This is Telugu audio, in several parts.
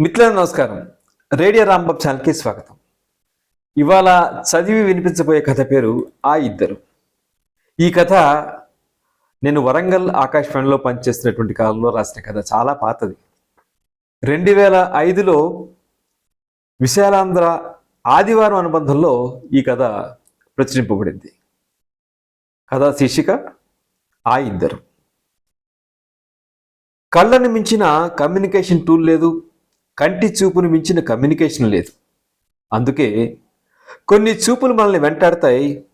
మిత్రులకు నమస్కారం. రేడియో రాంబాబు ఛానల్కి స్వాగతం. ఇవాళ చదివి వినిపించబోయే కథ పేరు ఆ ఇద్దరు. ఈ కథ నేను వరంగల్ ఆకాశవాణిలో పనిచేస్తున్నటువంటి కాలంలో రాసిన కథ. చాలా పాతది. రెండు వేల ఐదులో విశాలాంధ్ర ఆదివారం అనుబంధంలో ఈ కథ ప్రచురింపబడింది. కథ శీర్షిక ఆ ఇద్దరు. కళ్ళను మించిన కమ్యూనికేషన్ టూల్ లేదు. కంటి చూపును మించిన కమ్యూనికేషన్ లేదు. అందుకే కొన్ని చూపులు మనల్ని వెంటాడతాయి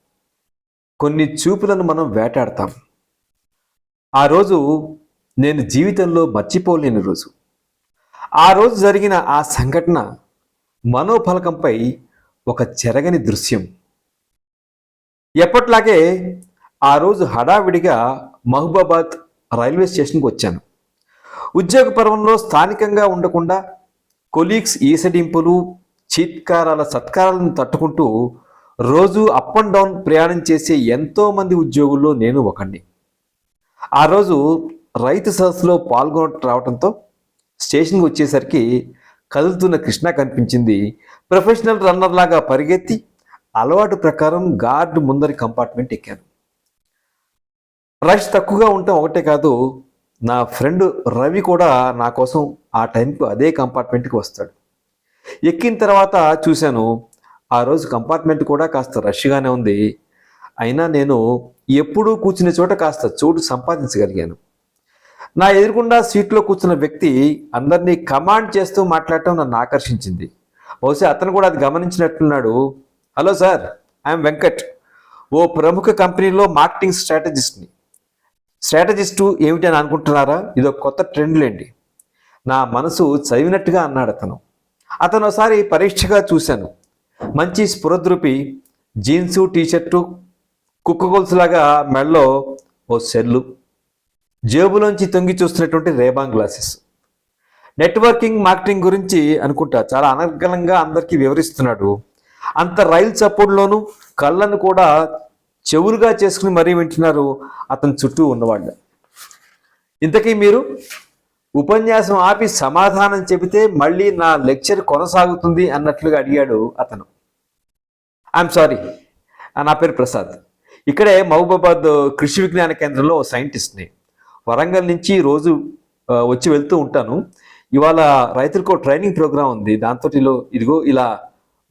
కొన్ని చూపులను మనం వేటాడతాం. ఆ రోజు నేను జీవితంలో మర్చిపోలేని రోజు. ఆ రోజు జరిగిన ఆ సంఘటన మనోఫలకంపై ఒక చెరగని దృశ్యం. ఎప్పట్లాగే ఆ రోజు హడావిడిగా మహబూబాబాద్ రైల్వే స్టేషన్కి వచ్చాను. ఉద్యోగ పర్వంలో స్థానికంగా ఉండకుండా కొలీగ్స్ ఈసడింపులు చీత్కారాల సత్కారాలను తట్టుకుంటూ రోజు అప్ అండ్ డౌన్ ప్రయాణం చేసే ఎంతోమంది ఉద్యోగుల్లో నేను ఒకడిని ఆ రోజు రైతు సదస్సులో పాల్గొన రావడంతో స్టేషన్కి వచ్చేసరికి కదులుతున్న కృష్ణ కనిపించింది. ప్రొఫెషనల్ రన్నర్ లాగా పరిగెత్తి అలవాటు ప్రకారం గార్డు ముందరి కంపార్ట్మెంట్ ఎక్కాను. రష్ తక్కువగా ఉండటం ఒకటే కాదు నా ఫ్రెండ్ రవి కూడా నా కోసం ఆ టైంకు అదే కంపార్ట్మెంట్కి వస్తాడు. ఎక్కిన తర్వాత చూశాను ఆ రోజు కంపార్ట్మెంట్ కూడా కాస్త రష్గానే ఉంది. అయినా నేను ఎప్పుడూ కూర్చునే చోట కాస్త చోటు సంపాదించగలిగాను. నా ఎదురుగుండా సీట్లో కూర్చున్న వ్యక్తి అందరినీ కమాండ్ చేస్తూ మాట్లాడటం నన్ను ఆకర్షించింది. బహుశా అతను కూడా అది గమనించినట్లున్నాడు హలో సార్ ఐఎమ్ వెంకట్ ఓ ప్రముఖ కంపెనీలో మార్కెటింగ్ స్ట్రాటజిస్ట్ని. స్ట్రాటజిస్టు ఏమిటి అని అనుకుంటున్నారా? ఇది ఒక కొత్త ట్రెండ్లేండి నా మనసు చదివినట్టుగా అన్నాడు అతను. అతను ఒకసారి పరీక్షగా చూశాను. మంచి స్ఫురద్రూపి జీన్సు టీషర్టు కుక్క గొలుసులాగా మెడలో ఓ సెల్లు జేబులోంచి తొంగి చూస్తున్నటువంటి రేబాంగ్ గ్లాసెస్. నెట్వర్కింగ్ మార్కెటింగ్ గురించి అనుకుంటా. చాలా అనర్గళంగా అందరికీ వివరిస్తున్నాడు. అంత రైల్ చప్పుడులోనూ కళ్ళను కూడా చెవులుగా చేసుకుని మరీ వింటున్నారు అతని చుట్టూ ఉన్నవాళ్ళు. ఇంతకీ మీరు ఉపన్యాసం ఆపి సమాధానం చెబితే మళ్ళీ నా లెక్చర్ కొనసాగుతుంది అన్నట్లుగా అడిగాడు అతను. ఐఎమ్ సారీ నా పేరు ప్రసాద్. ఇక్కడే మహబూబాబాద్ కృషి విజ్ఞాన కేంద్రంలో సైంటిస్ట్ని. వరంగల్ నుంచి రోజు వచ్చి వెళ్తూ ఉంటాను. ఇవాళ రైతులకు ట్రైనింగ్ ప్రోగ్రాం ఉంది. దాంతో ఇదిగో ఇలా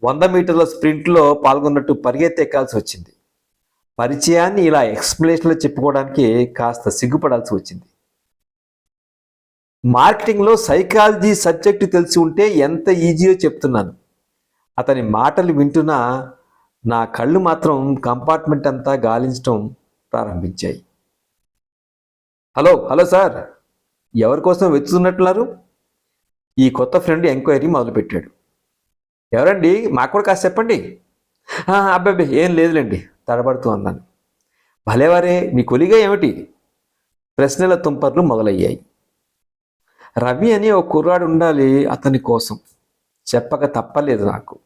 వంద మీటర్ల స్ప్రింట్లో పాల్గొన్నట్టు పరిగెత్తెక్కాల్సి వచ్చింది. పరిచయాన్ని ఇలా ఎక్స్ప్లెనేషన్లో చెప్పుకోవడానికి కాస్త సిగ్గుపడాల్సి వచ్చింది. మార్కెటింగ్లో సైకాలజీ సబ్జెక్టు తెలిసి ఉంటే ఎంత ఈజీయో చెప్తున్నాను. అతని మాటలు వింటున్నా నా కళ్ళు మాత్రం కంపార్ట్మెంట్ అంతా గాలించడం ప్రారంభించాయి. Hello hello sir. ఎవరి కోసం వెతుకుతున్నట్టున్నారు? ఈ కొత్త ఫ్రెండ్ ఎంక్వైరీ మొదలుపెట్టాడు. ఎవరండి? మాకు కూడా కాస్త చెప్పండి. అబ్బాయి ఏం లేదులేండి. తడబడుతూ అన్నాను భలేవారే మీ కొలిగా ఏమిటి? ప్రశ్నల తుంపర్లు మొదలయ్యాయి. రవి అని ఒక కుర్రాడు ఉండాలి అతని కోసం. చెప్పక తప్పలేదు నాకు.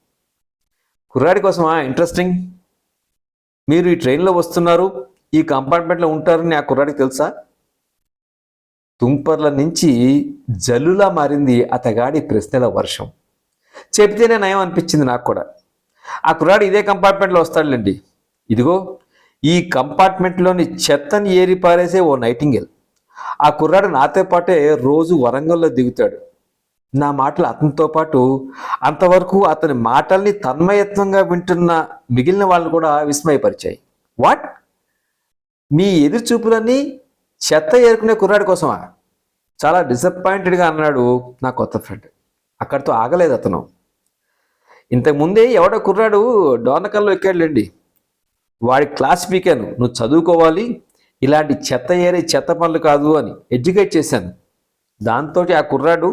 కుర్రాడి కోసమా? ఇంట్రెస్టింగ్ మీరు ఈ ట్రైన్లో వస్తున్నారు ఈ కంపార్ట్మెంట్లో ఉంటారని ఆ కుర్రాడికి తెలుసా? తుంపర్ల నుంచి జల్లులా మారింది అతగాడి ప్రశ్నల వర్షం. చెబితేనే నయం అనిపించింది నాకు కూడా. ఆ కుర్రాడు ఇదే కంపార్ట్మెంట్లో వస్తాడులేండి. ఇదిగో ఈ కంపార్ట్మెంట్లోని చెత్తని ఏరి పారేసే ఓ నైటింగేల్. ఆ కుర్రాడు నాతో పాటే రోజు వరంగల్లో దిగుతాడు. నా మాటలు అతనితో పాటు అంతవరకు అతని మాటల్ని తన్మయత్వంగా వింటున్న మిగిలిన వాళ్ళు కూడా విస్మయపరిచాయి. వాట్? మీ ఎదురుచూపులన్నీ చెత్త ఏరుకునే కుర్రాడి కోసమా? చాలా డిసప్పాయింటెడ్గా అన్నాడు నా కొత్త ఫ్రెండ్ అక్కడితో ఆగలేదు అతను. ఇంతకుముందే ఎవడో కుర్రాడు డోనకల్లో ఎక్కాడులేండి. వాడి క్లాస్ పీకాను నువ్వు చదువుకోవాలి ఇలాంటి చెత్త ఏరే చెత్త పనులు కాదు అని ఎడ్యుకేట్ చేశాను. దాంతో ఆ కుర్రాడు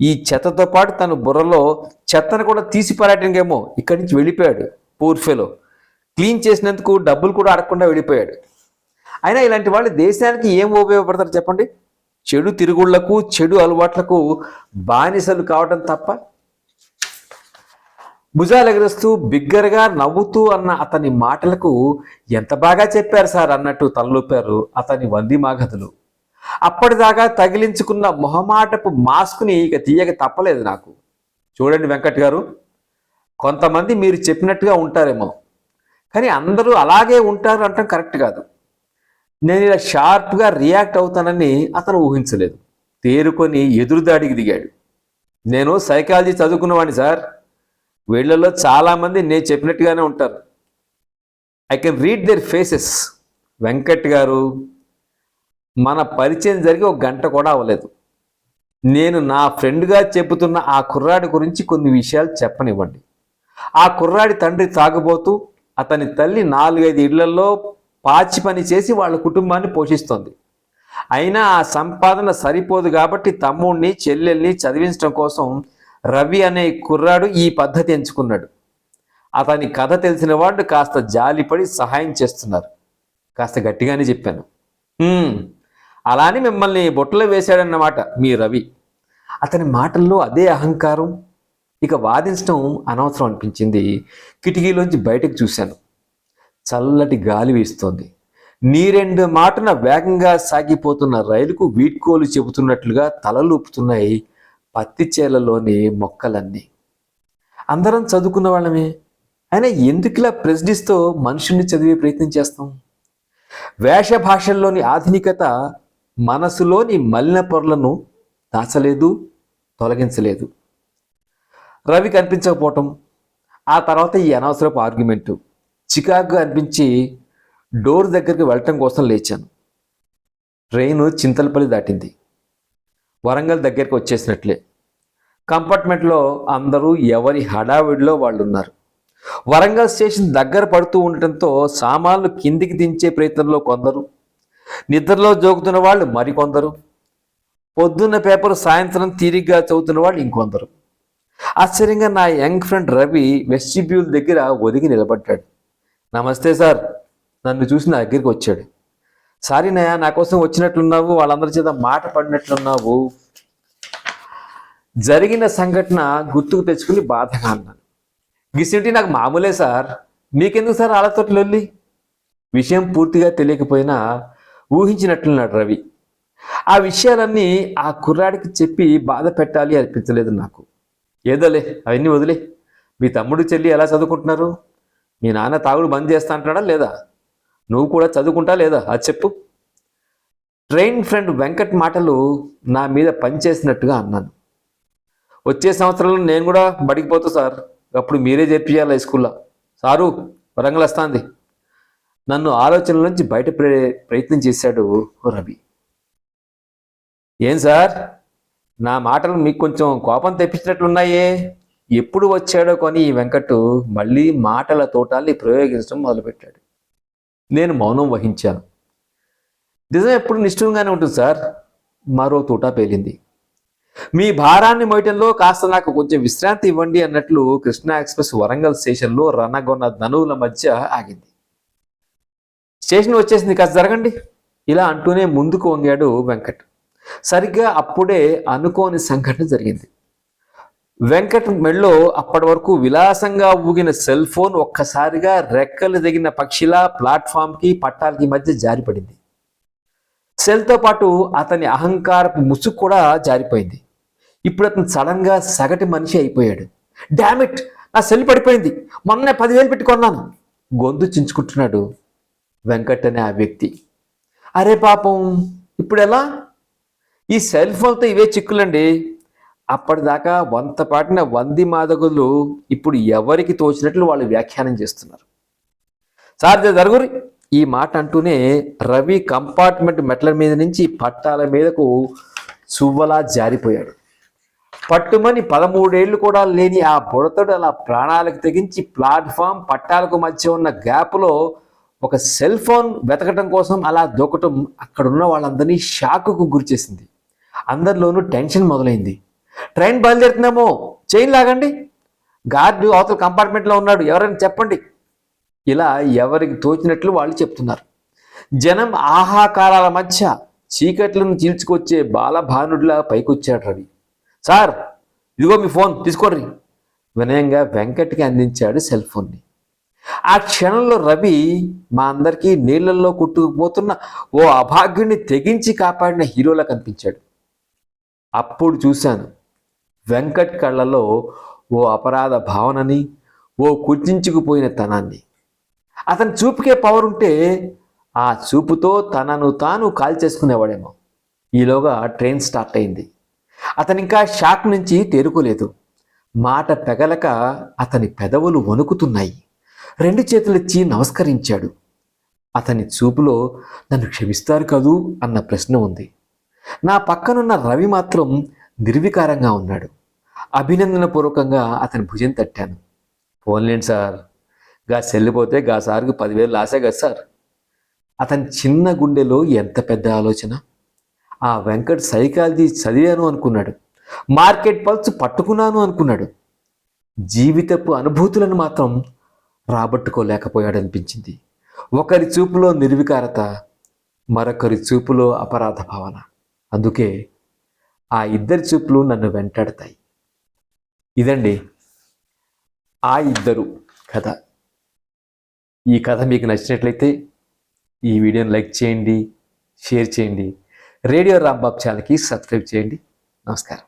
ఈ చెత్తతో పాటు తన బుర్రలో చెత్తను కూడా తీసి పారేయటానికేమో ఇక్కడి నుంచి వెళ్ళిపోయాడు పూర్ ఫెలో. క్లీన్ చేసినందుకు డబ్బులు కూడా అడగకుండా వెళ్ళిపోయాడు. అయినా ఇలాంటి వాళ్ళు దేశానికి ఏం ఉపయోగపడతారు చెప్పండి? చెడు తిరుగుళ్ళకు చెడు అలవాట్లకు బానిసలు కావడం తప్ప భుజాలెగరేస్తూ బిగ్గరగా నవ్వుతూ అన్న అతని మాటలకు ఎంత బాగా చెప్పారు సార్ అన్నట్టు తలలూపారు అతని వంది మాగదులు అప్పటిదాకా తగిలించుకున్న మొహమాటపు మాస్క్ని ఇక తీయక తప్పలేదు నాకు. చూడండి వెంకట్ గారు కొంతమంది మీరు చెప్పినట్టుగా ఉంటారేమో కానీ అందరూ అలాగే ఉంటారు అంటాం కరెక్ట్ కాదు. నేను ఇలా షార్ప్గా రియాక్ట్ అవుతానని అతను ఊహించలేదు. తేరుకొని ఎదురుదాడికి దిగాడు. నేను సైకాలజీ చదువుకున్నవాడిని సార్. వీళ్ళలో చాలామంది నేను చెప్పినట్టుగానే ఉంటారు. I can read their faces Venkat గారు మన పరిచయం జరిగి ఒక గంట కూడా అవ్వలేదు. నేను నా ఫ్రెండ్గా చెబుతున్న ఆ కుర్రాడి గురించి కొన్ని విషయాలు చెప్పనివ్వండి. ఆ కుర్రాడి తండ్రి తాగుబోతూ అతని తల్లి నాలుగైదు ఇళ్ళలో పాచి పని చేసి వాళ్ళ కుటుంబాన్ని పోషిస్తోంది. అయినా ఆ సంపాదన సరిపోదు కాబట్టి తమ్ముడిని చెల్లెల్ని చదివించడం కోసం రవి అనే కుర్రాడు ఈ పద్ధతి ఎంచుకున్నాడు. అతని కథ తెలిసిన వాళ్ళు కాస్త జాలిపడి సహాయం చేస్తున్నారు. కాస్త గట్టిగానే చెప్పాను. అలా అని మిమ్మల్ని బొట్టలో వేశాడన్నమాట మీ రవి. అతని మాటల్లో అదే అహంకారం. ఇక వాదించడం అనవసరం అనిపించింది. కిటికీలోంచి బయటకు చూశాను. చల్లటి గాలి వీస్తోంది. నీరెండు మాటన వేగంగా సాగిపోతున్న రైలుకు వీడ్కోలు చెబుతున్నట్లుగా తలలూపుతున్నాయి. పత్తి చేలలోని మొక్కలన్నీ. అందరం చదువుకున్న వాళ్ళమే. అయినా ఎందుకులా ప్రెసిడిస్తో మనుషుల్ని చదివే ప్రయత్నం చేస్తాం? వేష భాషల్లోని ఆధునికత మనసులోని మలిన పొరలను దాచలేదు తొలగించలేదు. రవి కనిపించకపోవటం ఆ తర్వాత ఈ అనవసరపు ఆర్గ్యుమెంటు. చికాకు అనిపించి డోర్ దగ్గరికి వెళ్ళటం కోసం లేచాను. ట్రైన్ చింతలపల్లి దాటింది. వరంగల్ దగ్గరికి వచ్చేసినట్లే. కంపార్ట్మెంట్లో అందరూ ఎవరి హడావిడిలో వాళ్ళు ఉన్నారు వరంగల్ స్టేషన్ దగ్గర పడుతూ ఉండటంతో సామాన్లు కిందికి దించే ప్రయత్నంలో కొందరు. నిద్రలో జోగుతున్న వాళ్ళు మరికొందరు. పొద్దున్న పేపర్ సాయంత్రం తీరిగ్గా చదువుతున్న వాళ్ళు ఇంకొందరు. ఆశ్చర్యంగా నా యంగ్ ఫ్రెండ్ రవి వెస్టిబ్యూల్ దగ్గర ఒదిగి నిలబడ్డాడు. నమస్తే సార్. నన్ను చూసి నా దగ్గరికి వచ్చాడు. సారీ నయా నా కోసం వచ్చినట్లున్నావు వాళ్ళందరి చేత మాట పడినట్లున్నావు. జరిగిన సంఘటన గుర్తుకు తెచ్చుకుని బాధగా అన్నాను. గిసింటి నాకు మామూలే సార్. మీకెందుకు సార్ వాళ్ళతో లొల్లి విషయం పూర్తిగా తెలియకపోయినా ఊహించినట్లున్నాడు రవి. ఆ విషయాలన్నీ ఆ కుర్రాడికి చెప్పి బాధ పెట్టాలి అనిపించలేదు నాకు. ఏదోలే అవన్నీ వదిలే. మీ తమ్ముడు చెల్లి ఎలా చదువుకుంటున్నారు? మీ నాన్న తాగుడు బంద్ చేస్తా అంటున్నాడా లేదా? నువ్వు కూడా చదువుకుంటా లేదా? అది చెప్పు. ట్రైన్ ఫ్రెండ్ వెంకట్ మాటలు నా మీద పనిచేసినట్టుగా అన్నాను. వచ్చే సంవత్సరంలో నేను కూడా బడికి పోతా సార్. అప్పుడు మీరే చేర్పించాలి హై స్కూల్లో. సారు వరంగల్ వస్తాంది. నన్ను ఆలోచనల నుంచి బయట ప్రయత్నం చేశాడు రవి. ఏం సార్? నా మాటలు మీకు కొంచెం కోపం తెప్పించినట్లున్నాయే. ఎప్పుడు వచ్చాడో కొని ఈ వెంకట్ మళ్ళీ మాటల తోటాన్ని ప్రయోగించడం మొదలుపెట్టాడు. నేను మౌనం వహించాను. నిజం ఎప్పుడు నిష్ఠూరంగానే ఉంటుంది సార్? మరో తోట పేలింది. మీ భారాన్ని మోయటంలో కాస్త నాకు కొంచెం విశ్రాంతి ఇవ్వండి అన్నట్లు కృష్ణా ఎక్స్ప్రెస్ వరంగల్ స్టేషన్లో రణగొన్న ధనువుల మధ్య ఆగింది. స్టేషన్ వచ్చేసింది కాస్త జరగండి. ఇలా అంటూనే ముందుకు వంగాడు వెంకట్. సరిగ్గా అప్పుడే అనుకోని సంఘటన జరిగింది. వెంకట్ మెళ్ళో అప్పటి వరకు విలాసంగా ఊగిన సెల్ ఫోన్ ఒక్కసారిగా రెక్కలు దిగిన పక్షిలా ప్లాట్ఫామ్కి పట్టాలకి మధ్య జారిపడింది. సెల్తో పాటు అతని అహంకారపు ముసుగు కూడా జారిపోయింది. ఇప్పుడు అతను సడన్గా సగటు మనిషి అయిపోయాడు. డామిట్ నా సెల్ పడిపోయింది. మొన్నే పదివేలు పెట్టుకున్నాను గొంతు చించుకుంటున్నాడు వెంకట్ అనే ఆ వ్యక్తి. అరే పాపం! ఇప్పుడు ఎలా? ఈ సెల్ ఫోన్తో ఇవే చిక్కులండి. అప్పటిదాకా వంత పాటిన వంది మాదకులు ఇప్పుడు ఎవరికి తోచినట్లు వాళ్ళు వ్యాఖ్యానం చేస్తున్నారు. సార్ జరుగురి ఈ మాట అంటూనే రవి కంపార్ట్మెంట్ మెట్ల మీద నుంచి పట్టాల మీదకు సువ్వలా జారిపోయాడు. పట్టుమని పదమూడేళ్ళు కూడా లేని ఆ బుడతడు అలా ప్రాణాలకు తెగించి ప్లాట్ఫామ్ పట్టాలకు మధ్య ఉన్న గ్యాప్లో ఒక సెల్ ఫోన్ వెతకటం కోసం అలా దూకటం అక్కడున్న వాళ్ళందరినీ షాకుకు గురిచేసింది. అందరిలోనూ టెన్షన్ మొదలైంది. ట్రైన్ బయలుదేరుతుందేమో చైన్ లాగండి. గార్డు అవతల కంపార్ట్మెంట్లో ఉన్నాడు. ఎవరైనా చెప్పండి. ఇలా ఎవరికి తోచినట్లు వాళ్ళు చెప్తున్నారు. జనం ఆహాకారాల మధ్య చీకట్లను చీల్చుకొచ్చే బాలభానుడిలా పైకొచ్చాడు రవి. సార్ ఇదిగో మీ ఫోన్ తీసుకోర్రి వినయంగా వెంకట్కి అందించాడు సెల్ ఫోన్ని. ఆ క్షణంలో రవి మా అందరికీ నీళ్ళలో కొట్టుకుపోతున్న ఓ అభాగ్యుని తెగించి కాపాడిన హీరోలా కనిపించాడు. అప్పుడు చూశాను. వెంకట్ కళ్ళలో ఓ అపరాధ భావనని ఓ కుర్చించుకుపోయిన తనాన్ని. అతని చూపుకే పవర్ ఉంటే ఆ చూపుతో తనను తాను కాల్ చేసుకునేవాడేమో ఈలోగా ట్రైన్ స్టార్ట్ అయింది. అతని ఇంకా షాక్ నుంచి తేరుకోలేదు. మాట పెగలక అతని పెదవులు వణుకుతున్నాయి. రెండు చేతులెత్తి నమస్కరించాడు. అతని చూపులో నన్ను క్షమిస్తారు కదూ అన్న ప్రశ్న ఉంది. నా పక్కనున్న రవి మాత్రం నిర్వికారంగా ఉన్నాడు. అభినందనపూర్వకంగా అతని భుజం తట్టాను. ఫోన్లేండి సార్. గా చెల్లిపోతే గా సార్కి పదివేలు లాసే కదా సార్. అతని చిన్న గుండెలో ఎంత పెద్ద ఆలోచన? ఆ వెంకట్ సైకాలజీ చదివాను అనుకున్నాడు. మార్కెట్ పల్స్ పట్టుకున్నాను అనుకున్నాడు. జీవితపు అనుభూతులను మాత్రం రాబట్టుకోలేకపోయాడు అనిపించింది ఒకరి చూపులో నిర్వికారత మరొకరి చూపులో అపరాధ భావన. అందుకే ఆ ఇద్దరి చూపులు నన్ను వెంటాడతాయి. ఇదండి ఆ ఇద్దరు కథ. ఈ కథ మీకు నచ్చినట్లయితే ఈ వీడియోని లైక్ చేయండి షేర్ చేయండి. రేడియో రాంబాబ్ ఛానల్కి సబ్స్క్రైబ్ చేయండి. నమస్కారం.